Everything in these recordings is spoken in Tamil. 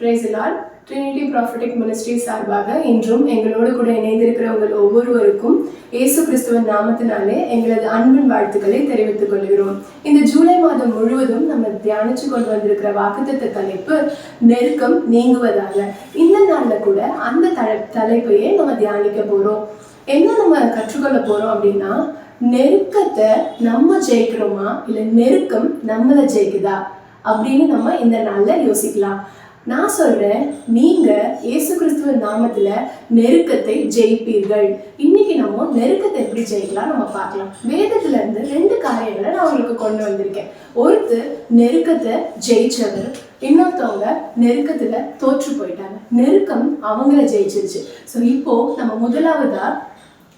பிரேசிலால் ட்ரினிட்டி ப்ராஃபிட்டிக் மினிஸ்ட்ரி சார்பாக இன்றும் எங்களோடு கூட இணைந்திருக்கிற உங்கள் ஒவ்வொருவருக்கும் இயேசு கிறிஸ்துவன் நாமத்தினாலே எங்களது அன்பின் வாழ்த்துக்களை தெரிவித்துக் கொள்கிறோம். இந்த ஜூலை மாதம் முழுவதும் நம்ம தியானிச்சு கொண்டு வந்திருக்கிற வாக்குத்தத்த தலைப்பு நெருக்கம் நீங்குவதாக. இந்த நாளில் கூட அந்த தலை தலைப்பையே நம்ம தியானிக்க போறோம். என்ன நம்ம கற்றுக்கொள்ள போறோம் அப்படின்னா நெருக்கத்தை நம்ம ஜெயிக்கிறோமா? இல்லை நெருக்கம் நம்மளை ஜெயிக்குதா? அப்படின்னு நம்ம இந்த நாளில் யோசிக்கலாம். நான் சொல்றேன் நீங்க இயேசு கிறிஸ்துவ நாமத்துல நெருக்கத்தை ஜெயிப்பீர்கள். இன்னைக்கு நம்ம நெருக்கத்தை எப்படி ஜெயிக்கலாம் நம்ம பார்க்கலாம். வேதத்துல இருந்து ரெண்டு காரியங்களை நான் உங்களுக்கு கொண்டு வந்திருக்கேன். ஒருத்தர் நெருக்கத்தை ஜெயிச்சவர். இன்னொருத்தவங்க நெருக்கத்துல தோற்று போயிட்டாங்க. நெருக்கம் அவங்கள ஜெயிச்சிருச்சு. ஸோ இப்போ நம்ம முதலாவதா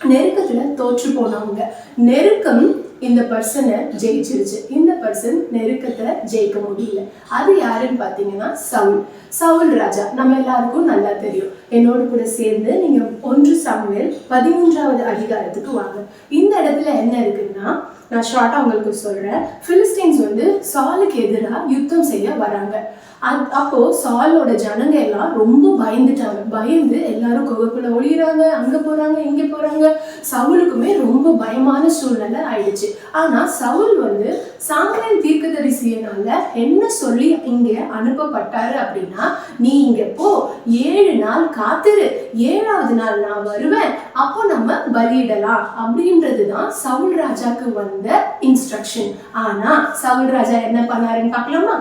நெருக்கத்துல தோற்று போனவங்க. நெருக்கம் இந்த பர்சனை ஜெயிச்சிருச்சு. இந்த பர்சன் நெருக்கத்தை ஜெயிக்க முடியல. அது யாருன்னு பார்த்தீங்கன்னா சவுல். சவுல் ராஜா. நம்ம எல்லாருக்கும் நல்லா தெரியும். என்னோட கூட சேர்ந்து நீங்க ஒன்று சமையல் பதிமூன்றாவது அதிகாரத்துக்கு வாங்க. இந்த இடத்துல என்ன இருக்குன்னா நான் ஷார்ட்டாக உங்களுக்கு சொல்றேன். ஃபிலிஸ்டீன்ஸ் வந்து சாலுக்கு எதிராக யுத்தம் செய்ய வராங்க. அப்போ சாலோட ஜனங்க எல்லாம் ரொம்ப பயந்துட்டாங்க. பயந்து எல்லாரும் குகைக்குள்ள ஒளியறாங்க அங்க போறாங்க இங்க போறாங்க. சவுலுக்குமே ரொம்ப பயமான சூழ்நிலை ஆயிடுச்சு. ஆனா சவுல் வந்து சாமுவேல் தீர்க்கதரிசியனால என்ன சொல்லி இங்க அனுப்பப்பட்டாரு அப்படின்னா நீ இங்க போ ஏழு நாள் காத்திரு ஏழாவது நாள் நான் வருவேன் அப்போ நம்ம பலியிடலாம். அப்படின்றது தான் சவுல் ராஜாக்கு வந்த இன்ஸ்ட்ரக்ஷன் ஆனா சவுல் ராஜா என்ன பண்ணாருன்னு பார்க்கலாமா?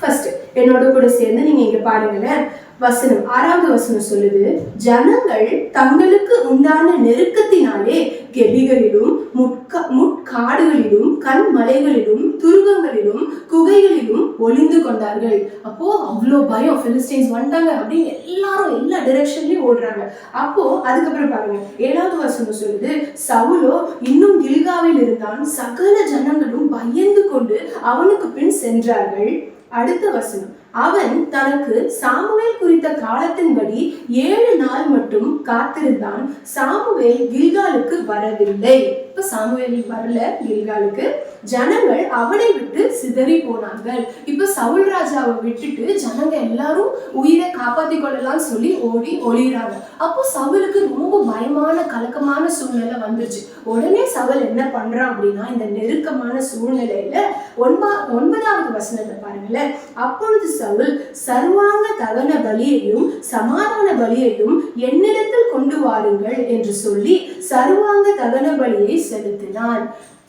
ஃபர்ஸ்ட் என்னோட கூட சேர்ந்து நீங்க இங்க பாருங்களேன். வசனம் ஆறாவது வசனம் சொல்லுது ஜனங்கள் தங்களுக்கு உண்டான நெருக்கத்தினாலே கெபிகளிலும் முட்கா முட்காடுகளிலும் கண்மலைகளிலும் துருகங்களிலும் குகைகளிலும் ஒளிந்து கொண்டார்கள். அப்போ அவ்வளோ பயம் பிலிஸ்டைன்ஸ் வந்துட்டாங்க அப்படின்னு எல்லாரும் எல்லா டிரெக்ஷன்லயும் ஓடுறாங்க. அப்போ அதுக்கப்புறம் பாருங்க ஏழாவது வசனம் சொல்லுது சவுலோ இன்னும் கில்காவில் இருந்தான் சகல ஜனங்களும் பயந்து கொண்டு அவனுக்கு பின் சென்றார்கள். அடுத்த வசனம். அவன் தனக்கு சாமுவேல் குறித்த காலத்தின்படி ஏழு நாள் மட்டும் காத்திருந்தான். சாமுவேல் கில்காலுக்கு வரவில்லை. இப்ப சாமுவேல் வரல கில்காலுக்கு. ஜனங்கள் அவனை விட்டு சிதறி போனார்கள். இப்ப சவுல் ராஜாவை விட்டுட்டு ஜனங்க எல்லாரும் உயிரை காப்பாத்தி கொள்ளலாம் சொல்லி ஓடி ஒளிறாங்க அப்போ சவுலுக்கு ரொம்ப பயமான கலக்கமான சூழ்நிலை வந்துருச்சு. உடனே சவுல் என்ன பண்றான் அப்படின்னா இந்த நெருக்கமான சூழ்நிலையில ஒன்பா ஒன்பதாவது வசனத்தை பாருங்களேன். அப்பொழுது சவுல் சர்வாங்க தகன பலியையும் சமாதான பலியையும் என்னிடத்தில் கொண்டு வாருங்கள் என்று சொல்லி சர்வாங்க தகன பலியை செலுத்தினான்.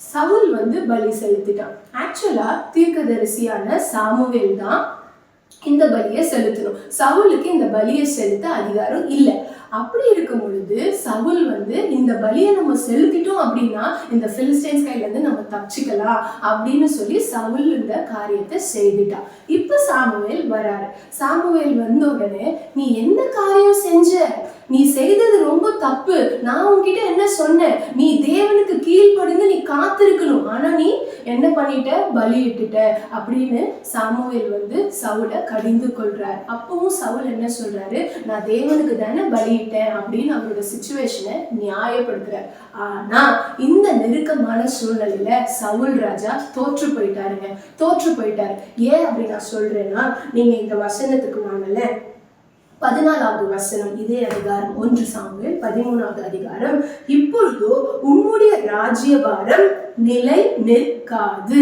சவுல் வந்து பலி செலுத்திட்டான். ஆக்சுவலா தீர்க்கதரிசியான சாமுவேல் தான் இந்த பலியை செலுத்தணும். சவுலுக்கு இந்த பலியை செலுத்த அதிகாரம் இல்லை. அப்படி இருக்கும் பொழுது சவுல் வந்து இந்த பலியை நம்ம செலுத்திட்டோம் அப்படின்னா இந்த பிலிஸ்டைன்ஸ் கையில இருந்து நம்ம தப்பிச்சுக்கலாம் அப்படின்னு சொல்லி சவுல் இந்த காரியத்தை செய்துட்டான். இப்ப சாமுவேல் வராரு. சாமுவேல் வந்த உடனே நீ என்ன காரியம் செஞ்ச? நீ செய்தது ரொம்ப தப்பு. நான் உன்கிட்ட என்ன சொன்னேன்? நீ தேவனுக்கு கீழ்ப்படிந்து நீ ஆனால் நீ என்ன பண்ணிட்ட? பலியிட்டுட்ட. அப்படின்னு சாமுவேல் வந்து சவுலை கடிந்து கொள்றார். அப்பவும் சவுல் என்ன சொல்றாரு? நான் தேவனுக்கு தானே பலியிட்டேன் அப்படின்னு அவரோட சுச்சுவேஷனை நியாயப்படுத்துறார். ஆனா இந்த நெருக்கமான சூழ்நிலையில சவுல் ராஜா தோற்று போயிட்டாருங்க. தோற்று போயிட்டாரு. ஏன் அப்படி நான் சொல்றேன்னா நீங்க இந்த வசனத்துக்கு வாங்கல. பதினாலாவது வசனம் இதே அதிகாரம் ஒன்று சாமுவேல் பதிமூணாவது அதிகாரம். இப்பொழுதோ உம்முடைய ராஜ்யபாரம் நிலை நிற்காது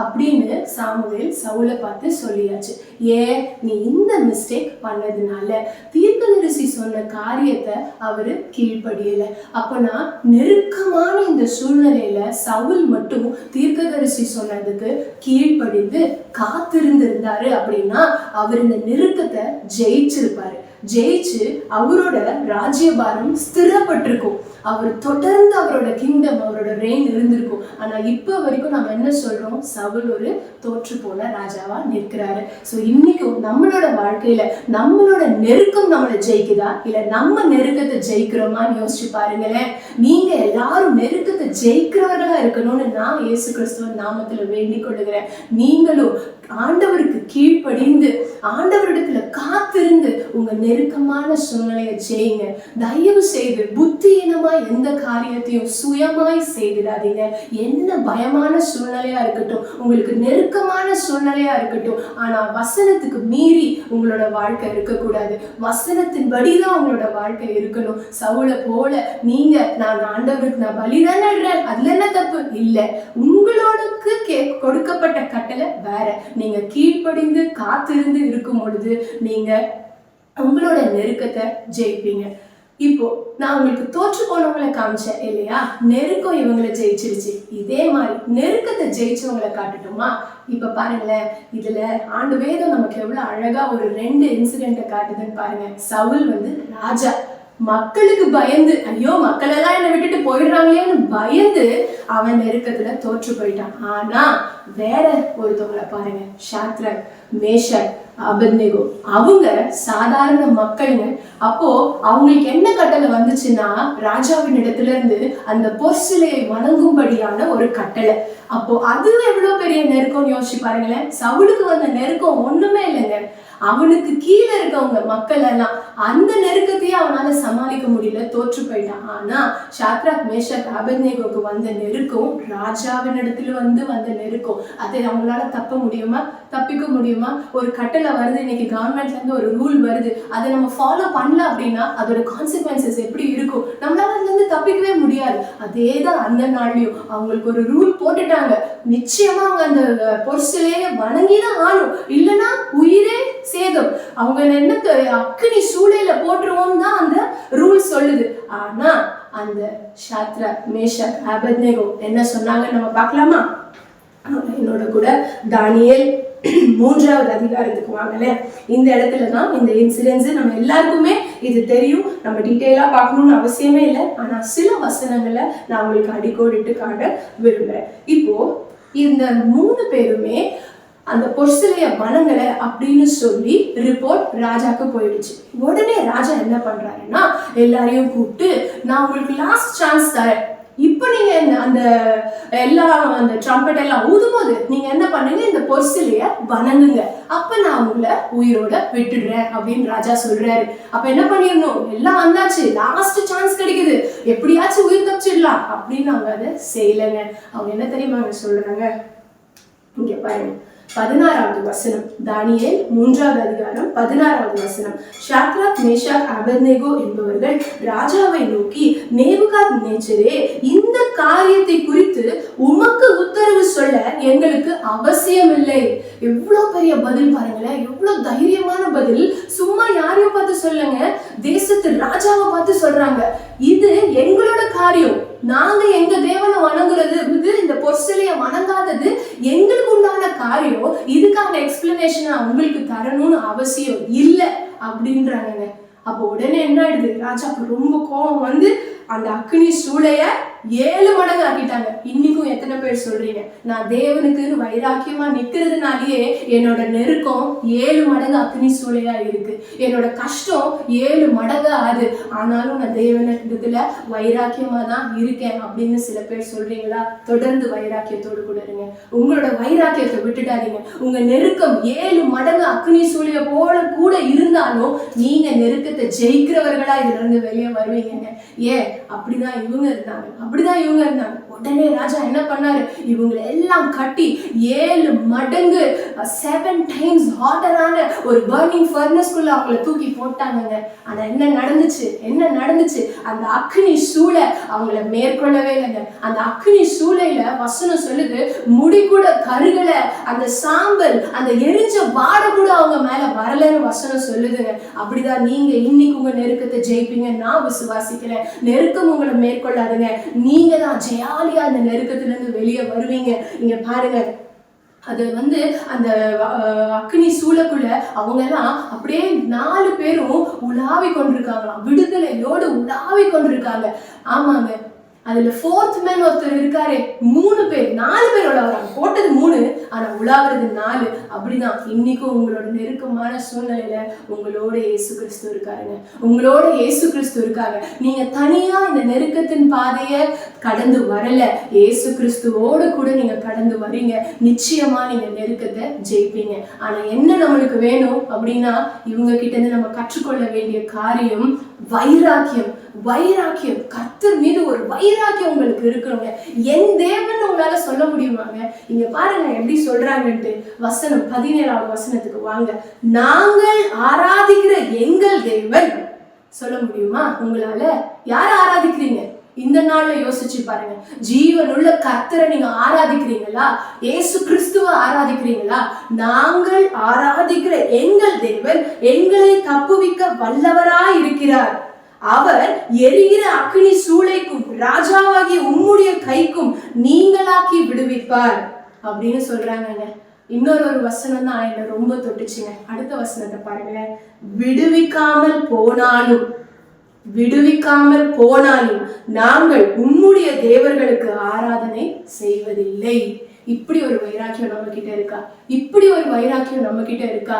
அப்படின்னு சாமுவேல் சவுலை பார்த்து சொல்லியாச்சு. ஏன் நீ இந்த மிஸ்டேக் பண்ணதுனால தீர்க்கதரிசி சொன்ன காரியத்தை அவரு கீழ்ப்படியல. அப்பனா நெருக்கமான இந்த சூழ்நிலையில சவுல் மட்டும் தீர்க்கதரிசி சொன்னதுக்கு கீழ்ப்படிந்து காத்திருந்திருந்தாரு அப்படின்னா அவர் இந்த நெருக்கத்தை ஜெயிச்சிருப்பாரு. ஜெயிச்சு அவரோட ராஜ்யபாரம் ஸ்திரப்பட்டிருக்கும். அவர் தொடர்ந்து அவரோட கிங்டம் அவரோட ரெயின் இருந்திருக்கும். ஆனா இப்ப வரைக்கும் நம்ம என்ன சொல்றோம்? சவுல் ஒரு தோற்று போன ராஜாவா நிற்கிறாரு. ஸோ இன்னைக்கும் நம்மளோட வாழ்க்கையில நம்மளோட நெருக்கம் நம்மளை ஜெயிக்குதா? இல்ல நம்ம நெருக்கத்தை ஜெயிக்கிறோமான்னு யோசிச்சு பாருங்களேன். நீங்க எல்லாரும் நெருக்கத்தை ஜெயிக்கிறவர்களா இருக்கணும்னு நான் இயேசு கிறிஸ்துவ நாமத்துல வேண்டிக் கொள்ளுகிறேன் நீங்களும் ஆண்டவர் கீழ்ப்படிந்து ஆண்டவரிடத்துல காத்திருந்து உங்க நெருக்கமான சூழ்நிலையை செய்யுங்க தயவு செய்து புத்தியினமா எந்த காரியத்தையும் சுயமாய் செய்திடாதீங்க. என்ன பயமான சூழ்நிலையா இருக்கட்டும் உங்களுக்கு நெருக்கமான சூழ்நிலையா இருக்கட்டும் ஆனா வசனத்துக்கு மீறி உங்களோட வாழ்க்கை இருக்கக்கூடாது. வசனத்தின்படி தான் உங்களோட வாழ்க்கை இருக்கணும். சவுளை போல நீங்க நான் ஆண்டவருக்கு நான் பலிதான் நடுறேன். அதுல என்ன தப்பு? இல்லை. உங்களோடக்கு கே கொடுக்கப்பட்ட கட்டளை வேற. நீங்க கீழ்ப்படிந்து காத்திருந்து இருக்கும் பொழுது நீங்க உங்களோட நெருக்கத்தை ஜெயிப்பீங்க. இப்போ நான் உங்களுக்கு தோற்று போனவங்களை காமிச்சேன் இல்லையா? நெருக்கம் இவங்களை ஜெயிச்சிருச்சு. இதே மாதிரி நெருக்கத்தை ஜெயிச்சவங்களை காட்டட்டுமா? இப்ப பாருங்களேன் இதுல ஆண்டு வேதம் நமக்கு எவ்வளவு அழகா ஒரு ரெண்டு இன்சிடென்ட்டை காட்டுதுன்னு பாருங்க. சவுல் வந்து ராஜா. மக்களுக்கு பயந்து ஐயோ மக்கள் எல்லாம் என்னை விட்டுட்டு போயிடுறாங்களே பயந்து அவன் நெருக்கத்துல தோற்று போயிட்டான். ஆனா வேற ஒருத்தவங்கள பாருங்க. ஷாத்ரக் மேஷக் அபத்னேகோ அவங்க சாதாரண மக்களுங்க. அப்போ அவங்களுக்கு என்ன கட்டளை வந்துச்சுன்னா ராஜாவின் இடத்துல இருந்து அந்த பொற்சிலையை வணங்கும்படியான ஒரு கட்டளை. அப்போ அது எவ்வளவு பெரிய நெருக்கம்னு யோசிச்சு பாருங்களேன். சவுளுக்கு வந்த நெருக்கம் ஒண்ணுமே இல்லைங்க. அவனுக்கு கீழே இருக்கவங்க மக்கள் எல்லாம் அந்த நெருக்கத்தையே அவனால சமாளிக்க முடியல தோற்று போயிட்டான். ஆனா ஷாத்ராக் மேஷக் அபத்னேகோக்கு வந்த நெருக்கம் ராஜாவின் இடத்துல வந்து வந்த நெருக்கம். அதை அவங்களால தப்ப முடியுமா? தப்பிக்க முடியுமா? ஒரு கட்டளை வருது இன்னைக்கு கவர்மெண்ட்ல இருந்து ஒரு ரூல் வருது. அதை நம்ம ஃபாலோ பண்ணல அப்படின்னா அதோட கான்சிக்வன்சஸ் எப்படி இருக்கும்? நம்மளால அதுல இருந்து தப்பிக்கவே முடியாது. அதே தான் அந்த நாள்லயும் அவங்களுக்கு ஒரு ரூல் போட்டுட்டாங்க. நிச்சயமா அவங்க அந்த பொருசிலேயே வணங்கிதான் ஆணும் இல்லைன்னா உயிரே அவங்க என்னத்தை அக்கினி சூளையில போட்டுருவோம் தான் அந்த ரூல் சொல்லுது. ஆனா அந்த சாத்ர மேஷ அபத்னேகோ என்ன சொன்னாங்க நம்ம பார்க்கலாமா? என்னோட கூட தானியல் மூன்றாவது அதிகாரத்துக்கு வாங்கல இந்த இடத்துல தான் இந்த இன்சிடென்ட்ஸ் நம்ம எல்லாருக்குமே இது தெரியும். நம்ம டீட்டெயிலாக பார்க்கணும்னு அவசியமே இல்லை. ஆனால் சில வசனங்களை நான் உங்களுக்கு அடிக்கோடிட்டு காட்ட விரும்புகிறேன் இப்போ இந்த மூணு பேருமே அந்த பொற்சிலைய வணங்கல அப்படின்னு சொல்லி ரிப்போர்ட் ராஜாக்கு போயிடுச்சு. உடனே ராஜா என்ன பண்றாருன்னா எல்லாரையும் கூப்பிட்டு நான் உங்களுக்கு லாஸ்ட் சான்ஸ் தரேன். இப்போ நீங்க அந்த எல்லாம் அந்த ட்ரம்பெட் எல்லாம் ஊதும் போது நீங்க என்ன பண்ணுங்க இந்த பொற்சிலைய வணங்குங்க. அப்ப நான் உங்களை உயிரோட விட்டுடுறேன் அப்படின்னு ராஜா சொல்றாரு. அப்ப என்ன பண்ணிடணும்? எல்லாம் வந்தாச்சு. லாஸ்ட் சான்ஸ் கிடைக்குது. எப்படியாச்சும் உயிர் தப்பிச்சிடலாம் அப்படின்னு அவங்க அதை செய்யலைங்க. அவங்க என்ன தெரியுமா அவங்க சொல்றாங்க? இங்க பாருங்க. பதினாறாவது வசனம். தானியல் மூன்றாவது அதிகாரம் பதினாறாவது வசனம். ஷாக்ராத் மேஷாக் அபர்னேகோ என்பவர்கள் ராஜாவை நோக்கி நேபுகாத் நேச்சரே இந்த காரியத்தை குறித்து உமக்கு உத்தரவு சொல்ல எங்களுக்கு அவசியம் இல்லை எவ்வளவு பெரிய பதில் பாருங்களேன். எவ்வளவு தைரியமான பதில். சும்மா யாரையும் பார்த்து சொல்லுங்க. தேசத்து ராஜாவை பார்த்து சொல்றாங்க. இது எங்களோட காரியம். நாங்க எங்க தேவனை வணங்குறது? இந்த பொற்சிலைய வணங்காதது எங்களுக்கு உண்டான காரியம் இதுக்கான எக்ஸ்பிளனேஷன் உங்களுக்கு தரணும்னு அவசியம் இல்லை அப்படின்றாங்க அப்போ உடனே என்ன ஆயிடுது? ராஜாக்கு ரொம்ப கோபம் வந்து அந்த அக்னி சூளைய ஏழு மடங்கு ஆக்கிட்டாங்க. இன்னைக்கும் எத்தனை பேர் சொல்றீங்க? நான் தேவனுக்குன்னு வைராக்கியமா நிக்கிறதுனாலயே என்னோட நெருக்கம் ஏழு மடங்கு அக்னி சூளையா இருக்கு. என்னோட கஷ்டம் ஏழு மடங்கு ஆகுது. ஆனாலும் நான் தேவனத்துல வைராக்கியமா தான் இருக்கேன் அப்படின்னு சில பேர் சொல்றீங்களா? தொடர்ந்து வைராக்கியத்தோடு கூட இருங்க. உங்களோட வைராக்கியத்தை விட்டுடாதீங்க. உங்க நெருக்கம் ஏழு மடங்கு அக்னி சூழிய போல கூட இருந்தாலும் நீங்க நெருக்கத்தை ஜெயிக்கிறவர்களா இதுல இருந்து வெளியே வருவீங்க ஏன்? அப்படிதான் இவங்க இருந்தாங்க. அப்படிதான் இவங்க இருந்தாங்க. உடனே ராஜா என்ன பண்ணாரு? இவங்களை எல்லாம் கட்டி ஏழு மடங்கு செவன் டைம்ஸ் ஹாட்டரான ஒரு பர்னிங் ஃபர்னஸ்குள்ள அவங்கள தூக்கி போட்டாங்கங்க. ஆனா என்ன நடந்துச்சு? என்ன நடந்துச்சு? அந்த அக்னி சூளை அவங்கள மேற்கொள்ளவே இல்லைங்க. அந்த அக்னி சூளையில வசனம் சொல்லுது முடி கூட கருகல அந்த சாம்பல் அந்த எரிஞ்ச வாடை கூட அவங்க மேல வரலன்னு வசனம் சொல்லுதுங்க. அப்படிதான் நீங்க இன்னைக்கு உங்க நெருக்கத்தை ஜெயிப்பீங்க. நான் விசுவாசிக்கிறேன். நெருக்கம் உங்களை மேற்கொள்ளாதுங்க. நீங்க தான் ஜாலியா அந்த நெருக்கத்துல இருந்து வெளியே வருவீங்க. நீங்க பாருங்க. அது வந்து அந்த அக்னி சூழக்குள்ள அவங்க எல்லாம் அப்படியே நாலு பேரும் உலாவி கொண்டிருக்காங்களாம் விடுதலையோடு உலாவி கொண்டிருக்காங்க ஆமாங்க. அதுல ஃபோர்த் மேன் ஒருத்தர் இருக்காரு. மூணு பேர் நாலு பேர் உழவுறாங்க போட்டது மூணு ஆனா உலாவுறது நாலு. அப்படிதான். இன்னைக்கும் உங்களோட நெருக்கமான சூழ்நிலையில உங்களோட இயேசு கிறிஸ்து இருக்காருங்க. உங்களோட இயேசு கிறிஸ்து இருக்காங்க. நீங்க தனியா இந்த நெருக்கத்தின் பாதைய கடந்து வரல. இயேசு கிறிஸ்துவோட கூட நீங்க கடந்து வரீங்க. நிச்சயமா நீங்க நெருக்கத்தை ஜெயிப்பீங்க. ஆனா என்ன நம்மளுக்கு வேணும் அப்படின்னா இவங்க கிட்ட இருந்து நம்ம கற்றுக்கொள்ள வேண்டிய காரியம் வைராக்கியம். வைராக்கியம். கத்தர் மீது ஒரு வைராக்கியம் உங்களுக்கு இருக்கணுங்க. என் தேவன் உங்களால சொல்ல முடியுமாங்க? இங்க பாருங்க எப்படி சொல்றாங்கன்ட்டு வசனம் பதினேழாவது வசனத்துக்கு வாங்க. நாங்கள் ஆராதிக்கிற எங்கள் தேவன். சொல்ல முடியுமா? உங்களால? யார ஆராதிக்கிறீங்க? இந்த நாள்ல யோசிச்சு பாருங்க. ஜீவனுள்ள கர்த்தரை நீங்க ஆராதிக்கிறீங்களா? ஏசு கிறிஸ்துவ ஆராதிக்கிறீங்களா? நாங்கள் ஆராதிக்கிற எங்கள் தேவன் எங்களை தப்புவிக்க வல்லவராய் இருக்கிறார் அவர் எரிகிற அக்னி சூளைக்கும் ராஜாவாகிய உம்முடைய கைக்கும் நீங்களாக்கி விடுவிப்பார். அப்படின்னு சொல்றாங்கங்க. இன்னொரு ஒரு வசனம் தான் என்ன ரொம்ப தொட்டுச்சுங்க. அடுத்த வசனத்தை பாருங்களேன் விடுவிக்காமல் போனாலும் விடுவிக்காமல் போனாலும் நாங்கள் உம்முடைய தேவர்களுக்கு ஆராதனை செய்வதில்லை. இப்படி ஒரு வைராக்கியம் நம்ம கிட்ட இருக்கா? இப்படி ஒரு வைராக்கியம் நம்ம கிட்ட இருக்கா?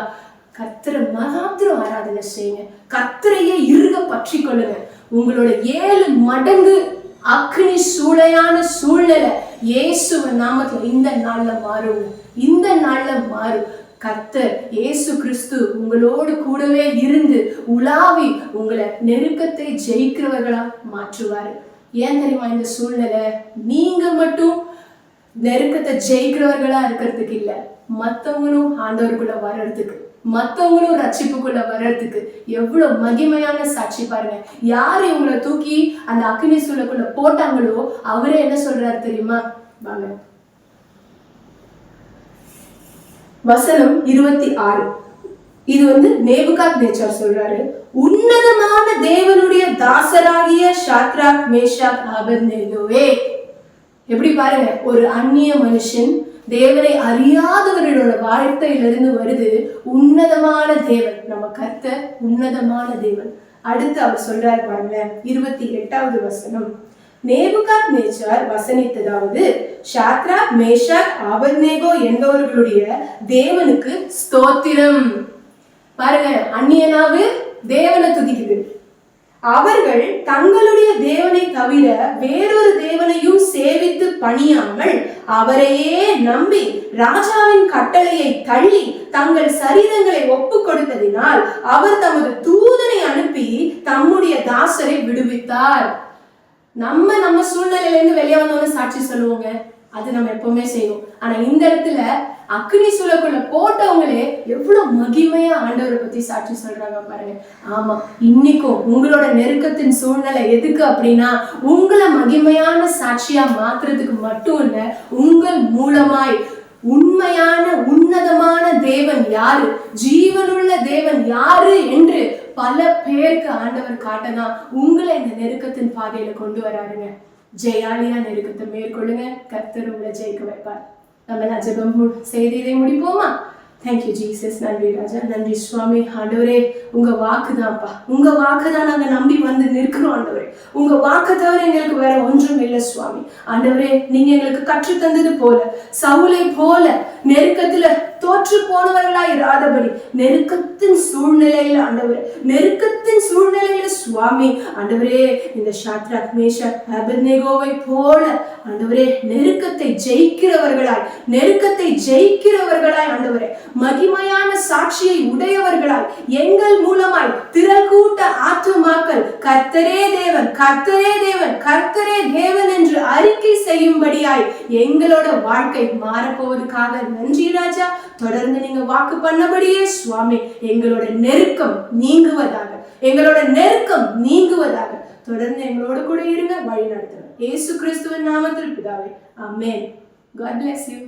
கத்தரை மாத்திரம் ஆராதனை செய்யுங்க. கர்த்தரையே இறுக பற்றி கொள்ளுங்க. உங்களோட ஏழு மடங்கு அக்னி சூளையான சூழ்நிலை இயேசுவ நாமத்துல இந்த நாள்ல மாறும் இந்த நாள்ல மாறும் கத்தர் இயேசு கிறிஸ்து உங்களோடு கூடவே இருந்து உலாவி உங்களை நெருக்கத்தை ஜெயிக்கிறவர்களா மாற்றுவாரு. ஏன் தெரியுமா இந்த சூழ்நிலை? நீங்க மட்டும் நெருக்கத்தை ஜெயிக்கிறவர்களா இருக்கிறதுக்கு இல்லை. மற்றவங்களும் ஆண்டவருக்குள்ள வர்றதுக்கு. மத்தவங்களும் ரட்சிப்புக்குள்ள வர்றதுக்கு எவ்வளவு மகிமையான சாட்சி பாருங்க. யார் இவங்களை தூக்கி அந்த அக்னி சூழலுக்குள்ள போட்டாங்களோ அவரே என்ன சொல்றாரு தெரியுமா? வாங்க. வசனம் இருபத்தி ஆறு. இது வந்து நேபுகாத் நேச்சார் சொல்றாரு உன்னதமான தேவனுடைய தாசராகிய ஷாத்ராக் மேஷாக் ஆபத்நேகோவே. எப்படி பாருங்க ஒரு அந்நிய மனுஷன் தேவனை அறியாதவர்களோட வார்த்தையிலிருந்து வருது உன்னதமான தேவன். நம்ம கத்த உன்னதமான தேவன். அடுத்து அவர் சொல்றாரு பாருங்க இருபத்தி எட்டாவது வசனம். நேபுகாத் நேச்சார் வசனித்ததாவது ஷாத்ரா மேஷாக் ஆபத்நேகோ என்பவர்களுடைய தேவனுக்கு ஸ்தோத்திரம். பாருங்க அந்நியனாவு தேவனை துதிக்குது. அவர்கள் தங்களுடைய தேவனை தவிர வேறொரு தேவனையும் சேவித்து பணியாமல் அவரையே நம்பி ராஜாவின் கட்டளையை தள்ளி தங்கள் சரீரங்களை ஒப்பு கொடுத்ததினால் அவர் தமது தூதனை அனுப்பி தம்முடைய தாசரை விடுவித்தார். நம்ம நம்ம சூழ்நிலையில இருந்து வெளியே வந்தோம்னு சாட்சி சொல்லுவோங்க. அது நம்ம எப்பவுமே செய்வோம். ஆனா இந்த இடத்துல அக்னி சூழக்குள்ள போட்டவங்களே எவ்வளவு மகிமையா ஆண்டவரை பத்தி சாட்சி சொல்றாங்க பாருங்க. ஆமா இன்னைக்கும் உங்களோட நெருக்கத்தின் சூழ்நிலை எதுக்கு அப்படின்னா உங்களை மகிமையான சாட்சியா மாத்துறதுக்கு மட்டும் இல்ல உங்கள் மூலமாய் உண்மையான உன்னதமான தேவன் யாரு? ஜீவனுள்ள தேவன் யாரு என்று பல பேருக்கு ஆண்டவர் காட்டதான் உங்களை இந்த நெருக்கத்தின் பாதையில கொண்டு வராருங்க. ஜெயாலியா நெருக்கத்தை மேற்கொள்ளுங்க. கத்தர் உங்களை ஜெயிக்க வைப்பார். நம்ம நான் ஜெபம் மு- இதை முடிப்போமா? தேங்க்யூ ஜீசஸ் நன்றி ராஜா. நன்றி சுவாமி. ஆண்டவரே உங்க வாக்கு தான்ப்பா உங்க வாக்கு தான் நாங்க நம்பி வந்து நிற்கிறோம் ஆண்டவரே. உங்க வாக்கு தவிர எங்களுக்கு வேற ஒன்றும் இல்லை சுவாமி. ஆண்டவரே நீங்க எங்களுக்கு கற்றுத்தந்தது போல சவுளை போல நெருக்கத்துல தோற்று போனவர்களாய் இராதபடி நெருக்கத்தின் சூழ்நிலையில ஆண்டவரே நெருக்கத்தின் சூழ்நிலையில சுவாமி ஆண்டவரே இந்த ஷாத்ராக் மேஷாக் அபத்நேகோவை போல ஆண்டவரே நெருக்கத்தை ஜெயிக்கிறவர்களாய் நெருக்கத்தை ஜெயிக்கிறவர்களாய் ஆண்டவரே மகிமையான சாட்சியை உடையவர்களாய் எங்கள் மூலமாய் திரள் கூட்ட ஆத்துமாக்கள் கர்த்தரே தேவன் கர்த்தரே தேவன் கர்த்தரே தேவன் என்று அறிக்கை செய்யும்படியாய் எங்களோட வாழ்க்கை மாறப்போவதுக்காக நன்றி ராஜா. தொடர்ந்து நீங்க வாக்கு பண்ணபடியே சுவாமி எங்களோட நெருக்கம் நீங்குவதாக எங்களோட நெருக்கம் நீங்குவதாக. தொடர்ந்து எங்களோட கூட இருங்க வழி நடத்துறோம். ஏசு கிறிஸ்துவின் நாமத்தில் பிதாவே. அமேன் காட் பிளஸ் யூ